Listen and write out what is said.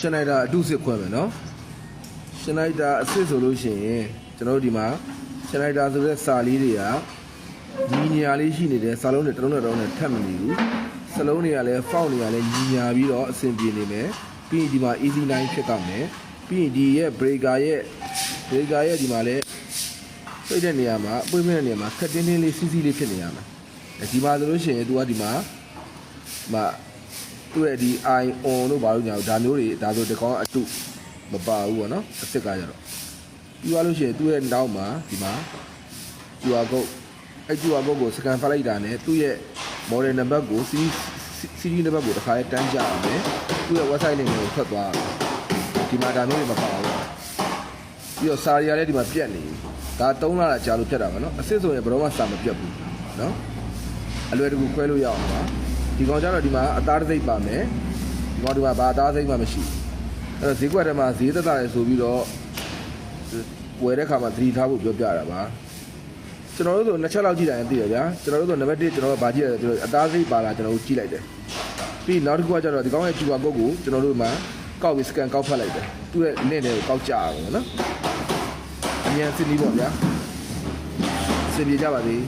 ရှင်းလိုက်တာအတုစစ်ခွဲမယ်နော်ရှင်းလိုက်တာအစစ်ဆိုလို့ရှိရင်ကျွန်တော်တို့ဒီမှာရှင်းလိုက်တာဆိုတဲ့စာလေးတွေကညီညာလေးရှိနေတယ်စာလုံးတွေတစ်လုံးနဲ့တစ်လုံးနဲ့ထပ်မနေဘူးစလုံးတွေကလည်း font တွေကလည်းညီညာပြီးတော့အဆင်ပြေနေမယ်ပြီးရင်ဒီမှာ easy line ဖြစ်ကမယ်ပြီးရင်ဒီရဲ့ breaker ရဲ့ breaker ရဲ့ဒီမှာလည်းပြိတ်တဲ့နေရာမှာအပွင့်ပွင့်တဲ့နေရာမှာခက်တင်းတင်းလေးစီးစီးလေးဖြစ်နေရမှာဒီမှာဆိုလို့ရှိရင် तू ကဒီမှာဒီမှာ သူ့ရဲ့ဒီ i on လို့ဘာလို့ညာဒါမျိုးတွေဒါဆိုတကောင်အတုမပါဘူးပေါ့နော်အစ်စ်ကကြတော့ပြီးသွားလို့ရှိရင်သူ့ရဲ့နောက်မှာဒီမှာ QR code အဲ့ QR code ကို scan ဖတ်လိုက်တာနဲ့သူ့ရဲ့ model number ကို series series number ကိုတစ်ခါလေးတန်းကြအောင်မယ်သူ့ရဲ့ website link ကိုထွက်သွားအောင်ဒီမှာဒါမျိုးတွေမပါဘူးပြီးတော့စာရီကလည်းဒီမှာပြက်နေပြီဒါ3လတာကြာလို့ပြက်တာပါနော်အစ်စ်ဆိုရင်ဘယ်တော့မှစာမပြက်ဘူးနော်အလွယ်တကူခွဲလို့ရအောင်ပါ ဒီကောင်ကျတော့ဒီမှာအသားတစ်စိတ်ပါမယ်ဒီကောင်ဒီမှာဘာအသားစိတ်မှမရှိဘူးအဲ့တော့ဈေးကွက်ထဲမှာဈေးသက်သာတယ်ဆိုပြီးတော့ဝယ်တဲ့ခါမှာသတိထားဖို့ပြောပြတာပါကျွန်တော်တို့ဆိုနှစ်ချက်လောက်ကြည့်လိုက်ရင်သိရဗျာကျွန်တော်တို့ဆိုနံပါတ်1ကျွန်တော်တို့ဗာကြည့်ရတယ်ကျွန်တော်အသားစိတ်ပါလာကျွန်တော်တို့ကြည့်လိုက်တယ်ပြီးနောက်တစ်ခုကကျတော့ဒီကောင်ရဲ့ QR code ကိုကျွန်တော်တို့မှာကောက်ပြီး scan ကောက်ဖတ်လိုက်တယ်သူ့ရဲ့ link တွေကိုကောက်ကြအောင်နော်အမြန်စစ်ပြီးပေါ့ဗျာစစ်ပြေကြပါသေး